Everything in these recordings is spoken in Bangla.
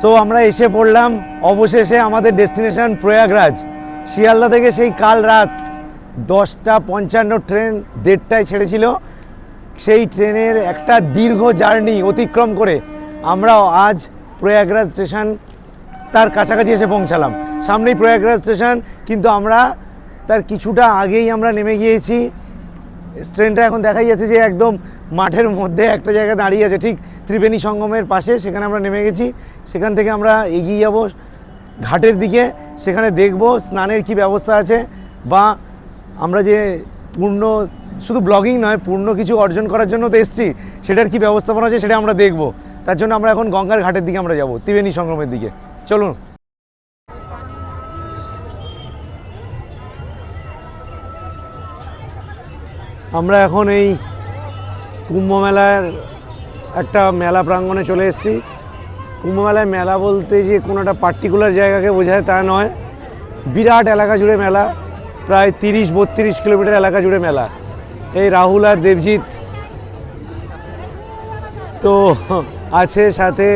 সো আমরা এসে পড়লাম অবশেষে আমাদের ডেস্টিনেশন প্রয়াগরাজ। শিয়ালদা থেকে সেই কাল রাত দশটা পঞ্চান্ন ট্রেন দেড়টায় ছেড়েছিল। সেই ট্রেনের একটা দীর্ঘ জার্নি অতিক্রম করে আমরা আজ প্রয়াগরাজ স্টেশন তার কাছাকাছি এসে পৌঁছালাম। সামনেই প্রয়াগরাজ স্টেশন, কিন্তু আমরা তার কিছুটা আগেই আমরা নেমে গিয়েছি। ট্রেনটা এখন দেখাই যাচ্ছে যে একদম মাঠের মধ্যে একটা জায়গায় দাঁড়িয়ে আছে, ঠিক ত্রিবেণী সঙ্গমের পাশে, সেখানে আমরা নেমে গেছি। সেখান থেকে আমরা এগিয়ে যাব ঘাটের দিকে, সেখানে দেখব স্নানের কি ব্যবস্থা আছে, বা আমরা যে পূর্ণ, শুধু ব্লগিং নয়, পূর্ণ কিছু অর্জন করার জন্য তো এসছি, সেটার কি ব্যবস্থাপনা আছে সেটা আমরা দেখব। তার জন্য আমরা এখন গঙ্গার ঘাটের দিকে আমরা যাব, ত্রিবেণী সঙ্গমের দিকে। চলুন। আমরা এখন এই কুম্ভ মেলার একটা মেলা প্রাঙ্গণে চলে এসেছি। কুম্ভ মেলায় মেলা বলতে যে কোনো একটা পার্টিকুলার জায়গাকে বোঝায় তা নয়। বিরাট এলাকা জুড়ে মেলা, প্রায় তিরিশ বত্রিশ কিলোমিটার এলাকা জুড়ে মেলা। এই রাহুল আর দেবজিৎ তো আছে সাথে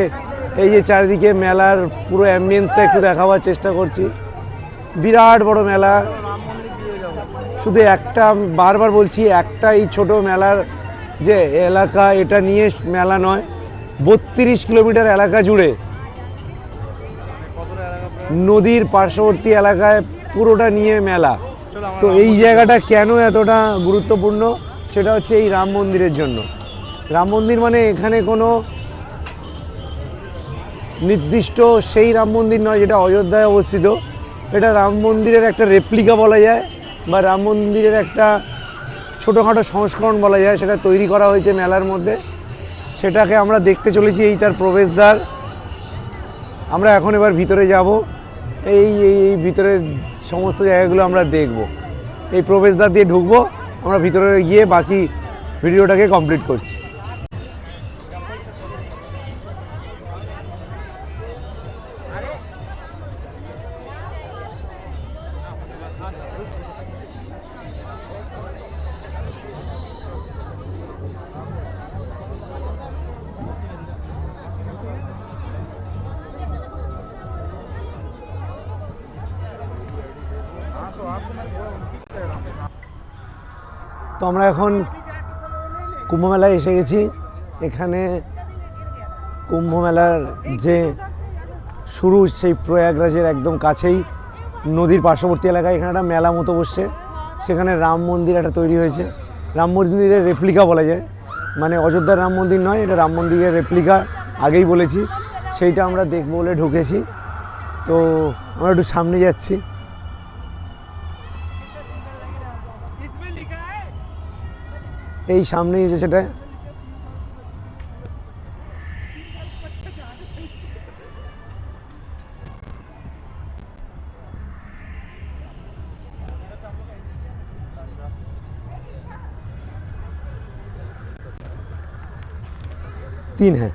এই যে চারিদিকে মেলার পুরো অ্যাম্বিয়েন্সটা একটু দেখাবার চেষ্টা করছি। বিরাট বড় মেলা শুধু একটা বারবার বলছি, একটা এই ছোট মেলার যে এলাকা, এটা নিয়ে মেলা নয়, বত্রিশ কিলোমিটার এলাকা জুড়ে নদীর পার্শ্ববর্তী এলাকায় পুরোটা নিয়ে মেলা। তো এই জায়গাটা কেন এতটা গুরুত্বপূর্ণ? সেটা হচ্ছে এই রাম মন্দিরের জন্য। রাম মন্দির মানে এখানে কোনো নির্দিষ্ট সেই রাম মন্দির নয়, যেটা অযোধ্যায় অবস্থিত। এটা রাম মন্দিরের একটা রেপ্লিকা বলা যায়। বা রাম মন্দিরের একটা ছোটোখাটো সংস্করণ বলা যায়, সেটা তৈরি করা হয়েছে মেলার মধ্যে। সেটাকে আমরা দেখতে চলেছি এই তার প্রবেশদ্বার। আমরা এখন এবার ভিতরে যাব। এই এই এই ভিতরের সমস্ত জায়গাগুলো আমরা দেখব। এই প্রবেশদ্বার দিয়ে ঢুকবো। আমরা ভিতরে গিয়ে বাকি ভিডিওটাকে কমপ্লিট করছি। তো আমরা এখন কুম্ভমেলায় এসে গেছি। এখানে কুম্ভমেলার যে শুরু, সেই প্রয়াগরাজের একদম কাছেই নদীর পার্শ্ববর্তী এলাকায় এখানে একটা মেলা মতো বসছে। সেখানে রাম মন্দির একটা তৈরি হয়েছে। রাম মন্দিরের রেপ্লিকা বলা যায়। মানে অযোধ্যার রাম মন্দির নয়, এটা রাম মন্দিরের রেপ্লিকা আগেই বলেছি। সেইটা আমরা দেখব বলে ঢুকেছি। তো আমরা একটু সামনে যাচ্ছি। এই সামনেই যে সেটা। তিন হ্যাঁ।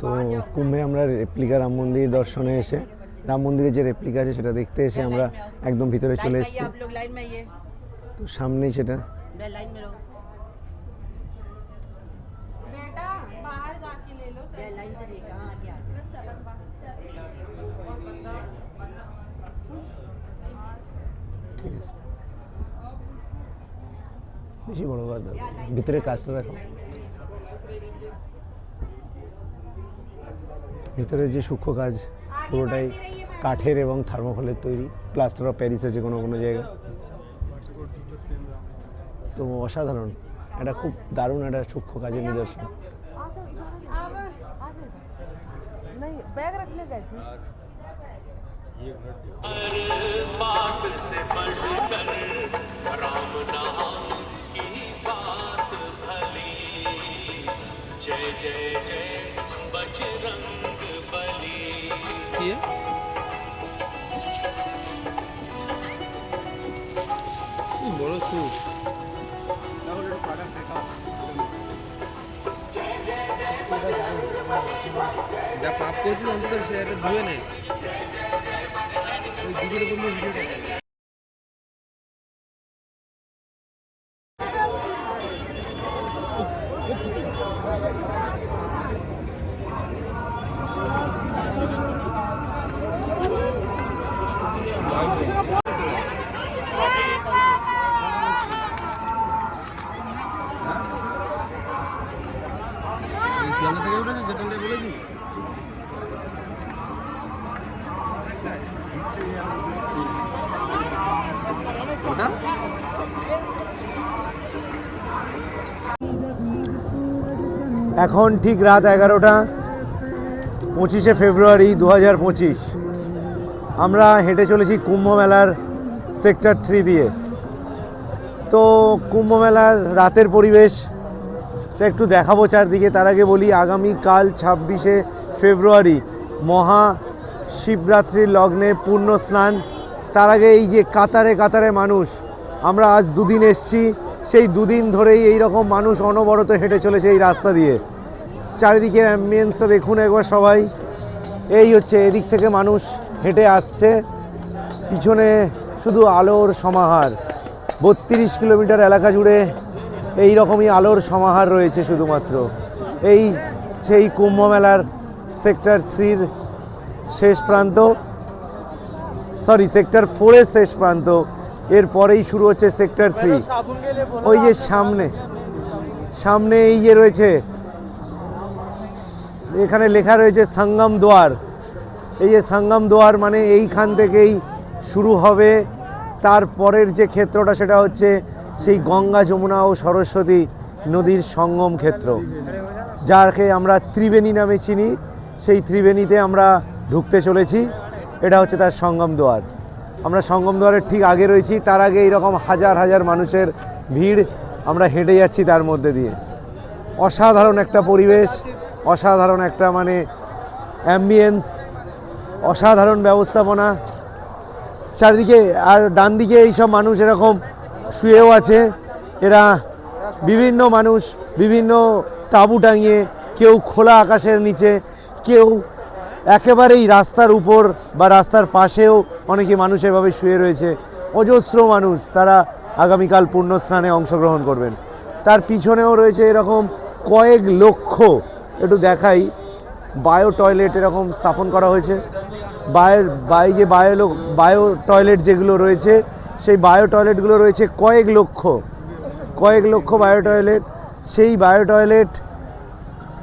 তো কুম্ভে আমরা রেপ্লিকা রাম মন্দির দর্শনে এসে, রাম মন্দিরের যে রেপ্লিকা আছে সেটা দেখতে এসে আমরা একদম ভিতরে চলে এসেছি। তো সামনেই সেটা। ঠিক আছে। বেশি বড় করে ভিতরে কাজটা দেখো। ভিতরে যে সূক্ষ্ম কাজ পুরোটাই কাঠের এবং থার্মোকলের তৈরি। প্লাস্টার অফ প্যারিসের যে কোনো কোনো জায়গায়। তো অসাধারণ এটা খুব দারুণ একটা সূক্ষ্ম কাজের নিদর্শন अब आ जाओ नहीं बैग रखने गए थे जय जय जय बजरंग बली বড় সুর যা পাপ করেছিল অন্তত সে সেটা ধুয়ে নেয়। ওই ভিডিওটা করলে ভিডিও শিয়ালদা থেকে উঠেছে যেটা বলেছি ওটা এখন ঠিক রাত এগারোটা, পঁচিশে ফেব্রুয়ারি দু হাজার পঁচিশ। আমরা হেঁটে চলেছি কুম্ভ মেলার সেক্টর থ্রি দিয়ে। তো কুম্ভ মেলার রাতের পরিবেশ একটু দেখাবো চারদিকে। তার আগে বলি আগামীকাল ছাব্বিশে ফেব্রুয়ারি মহা শিবরাত্রির লগ্নে পূর্ণ স্নান। তার আগে এই যে কাতারে কাতারে মানুষ, আমরা আজ দুদিন এসছি সেই দুদিন ধরেই এই রকম মানুষ অনবরত হেঁটে চলেছে এই রাস্তা দিয়ে। চারিদিকের অ্যাম্বিয়েন্সটা দেখুন একবার সবাই। এই হচ্ছে এদিক থেকে মানুষ হেঁটে আসছে। পিছনে শুধু আলোর সমাহার। বত্রিশ কিলোমিটার এলাকা জুড়ে এই রকমই আলোর সমাহার রয়েছে শুধুমাত্র। এই সেই কুম্ভ মেলার সেক্টর থ্রির শেষ প্রান্ত। সরি সেক্টর ফোরের শেষ প্রান্ত। এরপরেই শুরু হচ্ছে সেক্টর থ্রি। ওই যে সামনে। সামনে এই যে রয়েছে এখানে লেখা রয়েছে সঙ্গম দ্বার এই যে সঙ্গম দ্বার মানে এইখান থেকেই শুরু হবে। তারপরের যে ক্ষেত্রটা সেটা হচ্ছে সেই গঙ্গা যমুনা ও সরস্বতী নদীর সঙ্গম ক্ষেত্র। যাকে আমরা ত্রিবেণী নামে চিনি সেই ত্রিবেণীতে আমরা ঢুকতে চলেছি। এটা হচ্ছে তার সঙ্গম দ্বার আমরা সঙ্গম দ্বারের ঠিক আগে রয়েছি, তার আগে এইরকম হাজার হাজার মানুষের ভিড় আমরা হেঁটে যাচ্ছি তার মধ্যে দিয়ে। অসাধারণ একটা পরিবেশ, অসাধারণ একটা মানে অ্যাম্বিয়েন্স অসাধারণ ব্যবস্থাপনা। চারিদিকে আর ডান দিকে এইসব মানুষ এরকম শুয়েও আছে, এরা বিভিন্ন মানুষ, বিভিন্ন তাঁবু টাঙিয়ে, কেউ খোলা আকাশের নিচে, কেউ একেবারেই রাস্তার উপর বা রাস্তার পাশেও অনেকে মানুষ এভাবে শুয়ে রয়েছে। অজস্র মানুষ তারা আগামীকাল পুণ্যস্নানে অংশগ্রহণ করবেন। তার পিছনেও রয়েছে এরকম কয়েক লক্ষ, একটু দেখাই, বায়ো টয়লেট এরকম স্থাপন করা হয়েছে। বায়ের বাই যে বায়ো বায়ো টয়লেট যেগুলো রয়েছে, সেই বায়ো টয়লেটগুলো রয়েছে কয়েক লক্ষ কয়েক লক্ষ বায়ো টয়লেট। সেই বায়ো টয়লেট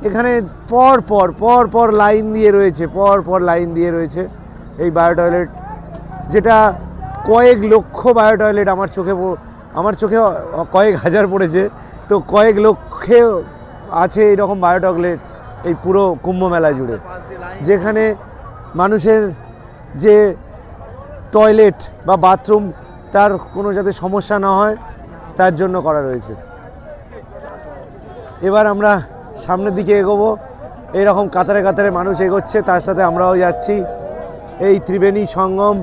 এখানে পর পর পর পর লাইন দিয়ে রয়েছে, পর পর লাইন দিয়ে রয়েছে এই বায়ো টয়লেট যেটা কয়েক লক্ষ বায়ো টয়লেট আমার চোখে আমার চোখে কয়েক হাজার পড়েছে। তো কয়েক লক্ষে আছে এরকম বায়ো টয়লেট এই পুরো কুম্ভ মেলা জুড়ে, যেখানে মানুষের যে টয়লেট বা বাথরুম, তার কোনো যাতে সমস্যা না হয়, তার জন্য করা রয়েছে। এবার আমরা সামনের দিকে এগোবো। এইরকম কাতারে কাতারে মানুষ এগোচ্ছে, তার সাথে আমরাও যাচ্ছি। এই ত্রিবেণী সঙ্গম,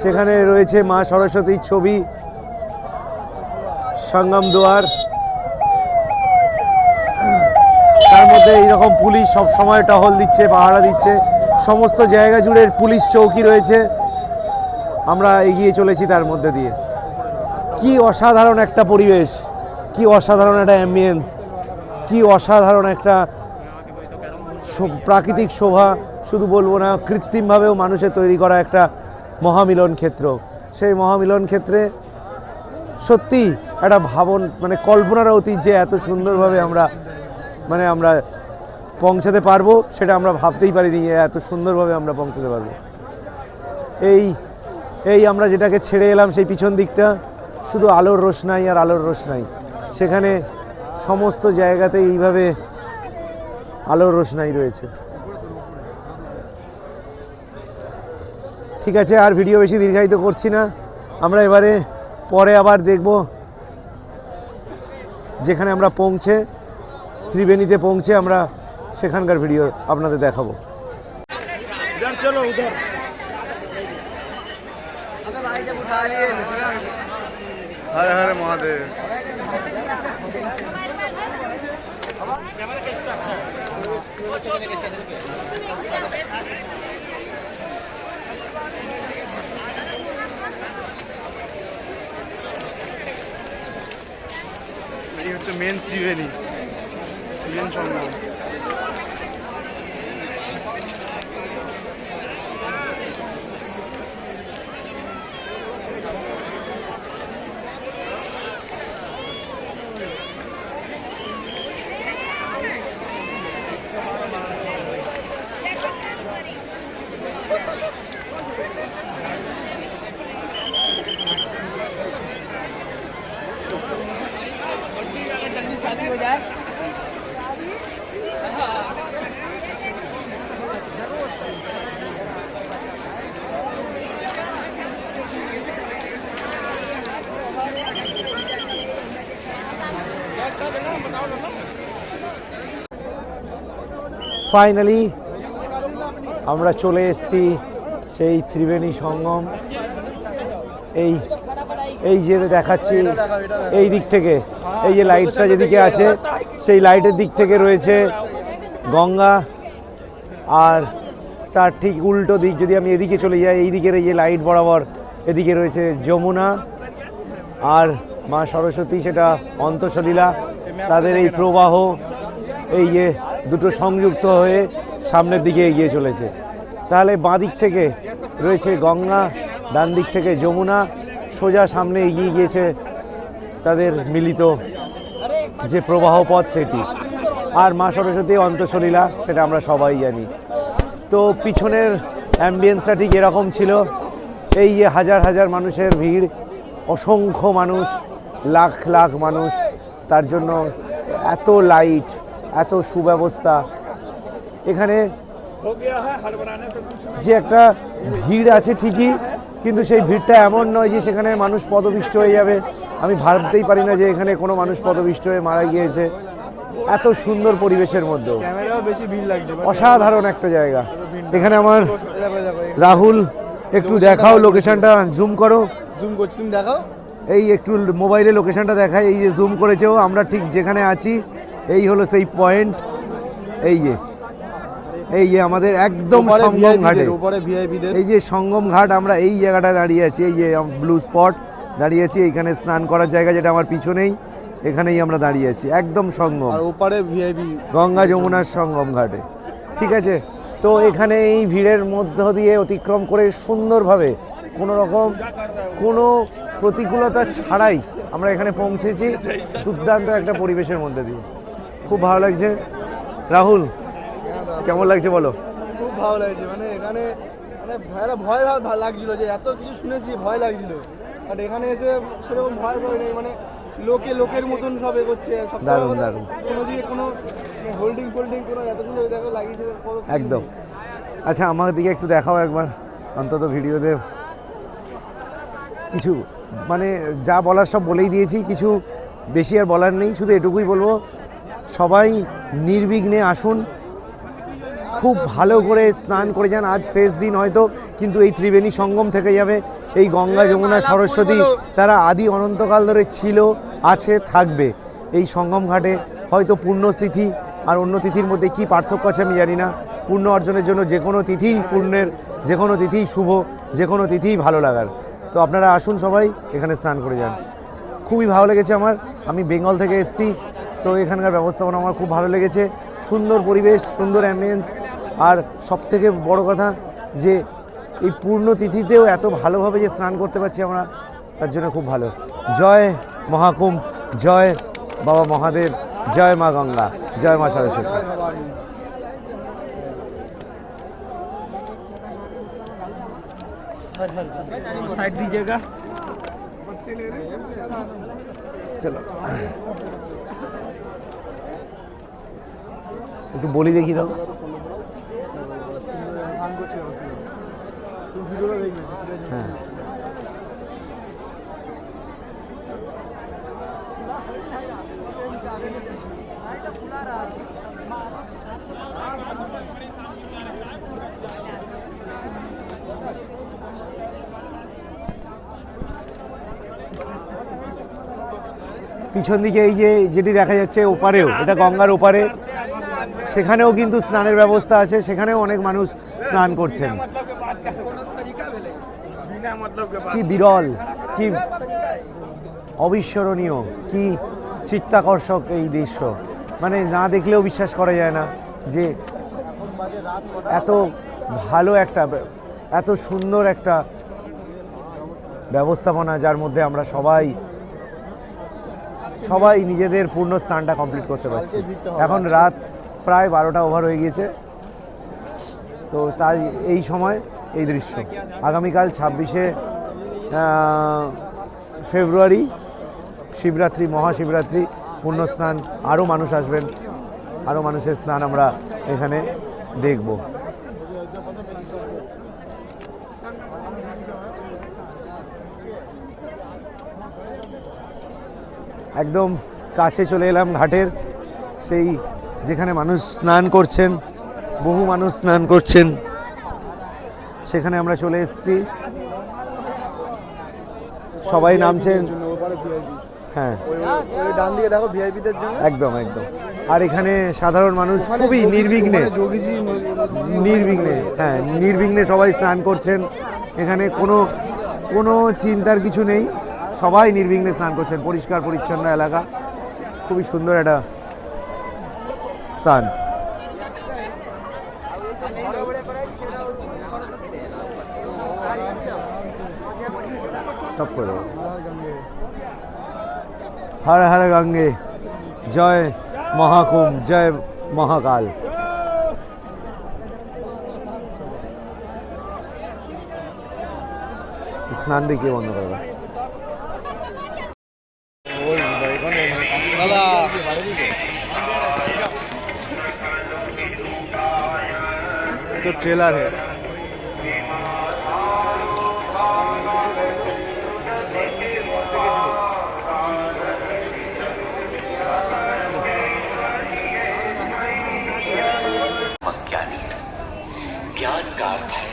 সেখানে রয়েছে মা সরস্বতীর ছবি, সঙ্গম দুয়ার। তার মধ্যে এইরকম পুলিশ সব সময় টহল দিচ্ছে, পাহারা দিচ্ছে। সমস্ত জায়গা জুড়ে পুলিশ চৌকি রয়েছে। আমরা এগিয়ে চলেছি তার মধ্যে দিয়ে। কি অসাধারণ একটা পরিবেশ, কি অসাধারণ একটা অ্যাম্বিয়েন্স কি অসাধারণ একটা প্রাকৃতিক শোভা, শুধু বলব না, কৃত্রিমভাবেও মানুষের তৈরি করা একটা মহামিলন ক্ষেত্র। সেই মহামিলন ক্ষেত্রে সত্যি একটা ভাবন মানে কল্পনার অতীত যে এত সুন্দরভাবে আমরা মানে আমরা পৌঁছাতে পারব, সেটা আমরা ভাবতেই পারিনি যে এত সুন্দরভাবে আমরা পৌঁছাতে পারব। এই এই আমরা যেটাকে ছেড়ে এলাম সেই পিছন দিকটা, শুধু আলোর রোশনাই আর আলোর রোশনাই সেখানে সমস্ত জায়গাতে এইভাবে আলোর রোশনাই রয়েছে। ঠিক আছে আর ভিডিও বেশি দীর্ঘায়িত করছি না। আমরা এবারে পরে আবার দেখব যেখানে আমরা পৌঁছে ত্রিবেণীতে পৌঁছে আমরা সেখানকার ভিডিও আপনাদের দেখাবো। হরে হরে মহাদেব। এই হচ্ছে main Triveni main Sangam finally আমরা চলে এসেছি সেই ত্রিবেণী সঙ্গম। এই এই যে দেখাচ্ছি, এই দিক থেকে, এই যে লাইটটা যেদিকে আছে, সেই লাইটের দিক থেকে রয়েছে গঙ্গা। আর তার ঠিক উল্টো দিক, যদি আমি এদিকে চলে যাই এই দিকের এই যে লাইট বরাবর, এদিকে রয়েছে যমুনা। আর মা সরস্বতী, সেটা অন্তঃসলীলা, তাদের এই প্রবাহ, এই যে দুটো সংযুক্ত হয়ে সামনের দিকে এগিয়ে চলেছে। তাহলে বাঁ দিক থেকে রয়েছে গঙ্গা, ডান দিক থেকে যমুনা, সোজা সামনে এগিয়ে গিয়েছে তাদের মিলিত যে প্রবাহ পথ সেটি। আর মা সরস্বতী অন্তঃসলীলা, সেটা আমরা সবাই জানি। তো পিছনের অ্যাম্বিয়েন্সটা ঠিক এরকম ছিল। এই যে হাজার হাজার মানুষের ভিড়, অসংখ্য মানুষ, লাখ লাখ মানুষ, তার জন্য এত লাইট এত সুব্যবস্থা। এখানে যে একটা ভিড় আছে ঠিকই কিন্তু সেই ভিড়টা এমন নয় যে সেখানে মানুষ পদপিষ্ট হয়ে যাবে। আমি ভাবতেই পারি না যে এখানে কোনো মানুষ পদপিষ্ট হয়ে মারা গিয়েছে। এত সুন্দর পরিবেশের লাগছে অসাধারণ একটা জায়গা। এখানে আমার রাহুল একটু দেখাও লোকেশনটা জুম করো। জুম করছি তুমি দেখাও। এই একটু মোবাইলে লোকেশনটা দেখায় এই যে জুম করেছেও আমরা ঠিক যেখানে আছি। এই হলো সেই পয়েন্ট এই যে এই যে আমাদের একদম সঙ্গম ঘাটে। এই যে সঙ্গম ঘাট আমরা এই জায়গাটায় দাঁড়িয়ে আছি এই যে ব্লু স্পট দাঁড়িয়ে আছি এইখানে স্নান করার জায়গা যেটা আমার পিছনেই এখানেই আমরা দাঁড়িয়ে আছি একদম সঙ্গম। ওপারে ভিআইপি গঙ্গা যমুনার সঙ্গম ঘাটে ঠিক আছে? তো এখানে এই ভিড়ের মধ্য দিয়ে অতিক্রম করে সুন্দরভাবে কোনো রকম কোনো প্রতিকূলতা ছাড়াই আমরা এখানে পৌঁছেছি। দুর্দান্ত একটা পরিবেশের মধ্যে দিয়ে। খুব ভালো লাগছে। রাহুল কেমন লাগছে বলো? খুব ভালো লাগছে মানে এখানে মানে একটা ভয় লাগছিল যে এত কিছু শুনেছি ভয় লাগছিল। আর এখানে এসে সেরকম ভয় ভয় নেই মানে লোকে লোকের মতন সব এ করছে। সব থেকে দারুণ, দারুণ। কোনো দিকে কোনো হোল্ডিং ফোল্ডিং কোনো এত সুন্দর দেখো লাগিয়েছে একদম। আচ্ছা আমার দিকে একটু দেখাও একবার অন্তত ভিডিওতে। কিছু মানে যা বলার সব বলেই দিয়েছি কিছু বেশি আর বলার নেই শুধু এটুকুই বলব সবাই নির্বিঘ্নে আসুন। খুব ভালো করে স্নান করে যান, আজ শেষ দিন হয়তো, কিন্তু এই ত্রিবেণী সঙ্গম থেকে যাবে। এই গঙ্গা, যমুনা, সরস্বতী, তারা আদি অনন্তকাল ধরে ছিল, আছে, থাকবে। এই সঙ্গম ঘাটে হয়তো পুণ্যতিথি আর অন্য তিথির মধ্যে কি পার্থক্য আছে আমি জানি না। পুণ্য অর্জনের জন্য যে কোনো তিথি পুণ্যের যে কোনো তিথি শুভ, যে কোনো তিথিই ভালো লাগার। তো আপনারা আসুন সবাই, এখানে স্নান করে যান। খুবই ভালো লেগেছে আমার। আমি বেঙ্গল থেকে এসেছি তো এখানকার ব্যবস্থাপনা আমার খুব ভালো লেগেছে সুন্দর পরিবেশ সুন্দর অ্যাম্বিয়েন্স আর সব থেকে বড় কথা যে এই পূর্ণ তিথিতেও এত ভালোভাবে যে স্নান করতে পারছি আমরা তার জন্য খুব ভালো জয় মহাকুম্ভ জয় বাবা মহাদেব জয় মা গঙ্গা জয় মা সরস্বতী साइड दीजिएगा চলো একটু বলি দেখি দাও? হ্যাঁ পিছন দিকে এই যে যেটি দেখা যাচ্ছে ওপারেও, এটা গঙ্গার ওপারে সেখানেও কিন্তু স্নানের ব্যবস্থা আছে, সেখানেও অনেক মানুষ স্নান করছেন। কি বিরল, কি অবিস্মরণীয়, কি চিত্তাকর্ষক এই দৃশ্য। মানে না দেখলেও বিশ্বাস করা যায় না যে এত ভালো একটা, এত সুন্দর একটা ব্যবস্থাপনা যার মধ্যে আমরা সবাই সবাই নিজেদের পূর্ণ স্নানটা কমপ্লিট করতে পারছি। এখন রাত প্রায় বারোটা ওভার হয়ে গিয়েছে। তো তাই এই সময় এই দৃশ্য। আগামীকাল ছাব্বিশে ফেব্রুয়ারি শিবরাত্রি, মহাশিবরাত্রি স্নান আরও মানুষ আসবেন। আরও মানুষের স্নান আমরা এখানে দেখব। একদম কাছে চলে এলাম ঘাটের সেই যেখানে মানুষ স্নান করছেন, বহু মানুষ স্নান করছেন, সেখানে আমরা চলে এসেছি। সবাই নামছেন। হ্যাঁ। দেখো ভিআইপিদের একদম একদম। আর এখানে সাধারণ মানুষ খুবই নির্বিঘ্নে নির্বিঘ্নে হ্যাঁ নির্বিঘ্নে সবাই স্নান করছেন। এখানে কোনো কোনো চিন্তার কিছু নেই। সবাই নির্বিঘ্নে স্নান করছেন। পরিষ্কার, পরিচ্ছন্ন এলাকা। খুবই সুন্দর একটা স্থান স্টপ করে দেবো হর হর গঙ্গে জয় মহাকুম জয় মহাকাল স্নান দেখিয়ে বন্ধ করবে ट्रेलर है ज्ञान का अर्थ है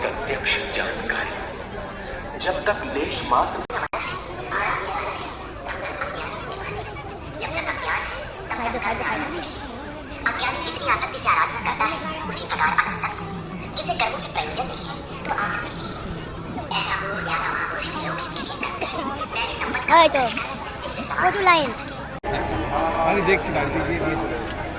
प्रत्यक्ष जानकारी। जब तक देश मात्र अज्ञानी जितनी आसक्ति से आराधना करता है उसी प्रकार अनासक्त जिसे कर्मों से प्रयोजन नहीं है तो आप ऐसा हो या ना हो उसमें लोग के लिए संबंध तो वो जो लाइन अरे देख सकते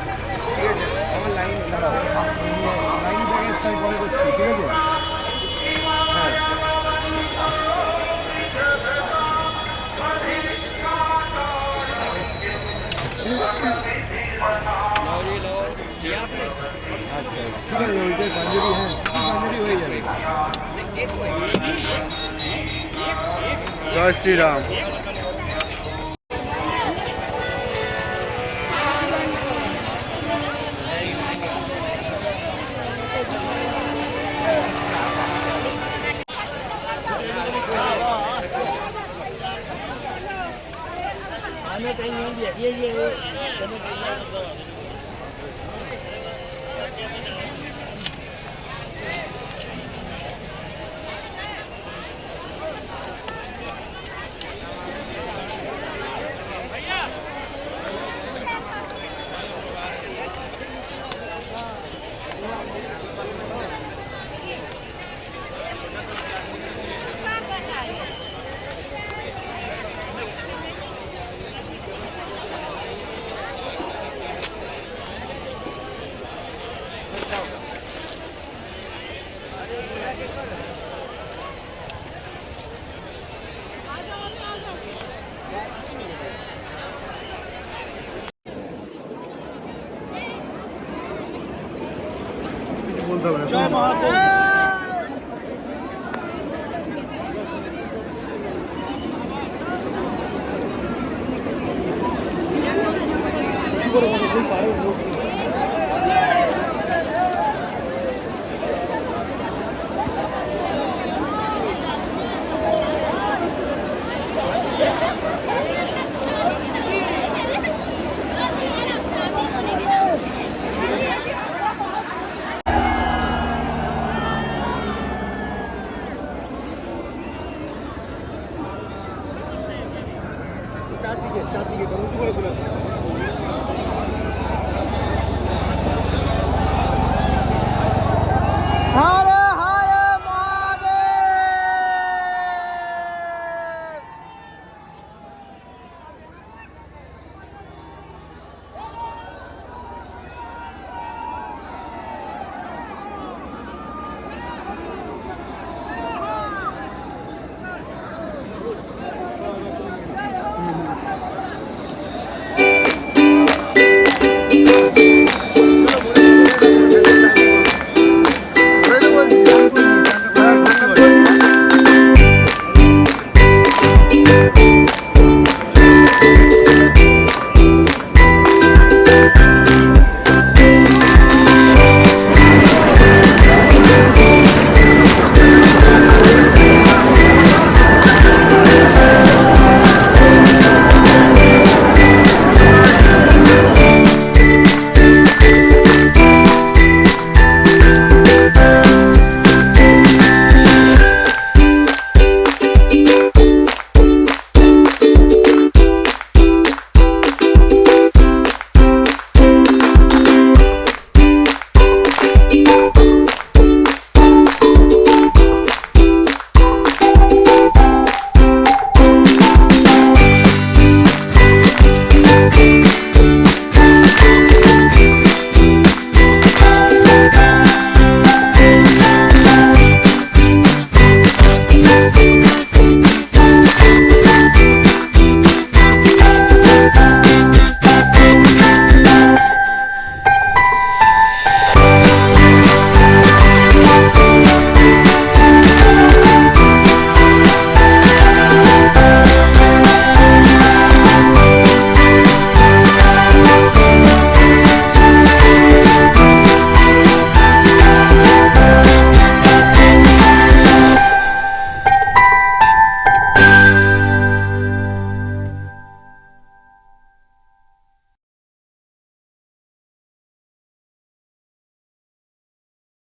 আচ্ছা ঠিক আছে ওইটাই পাঞ্জাবি হ্যাঁ পাঞ্জাবি হয়ে যাবে জয় শ্রীরাম বলতে হবে না কি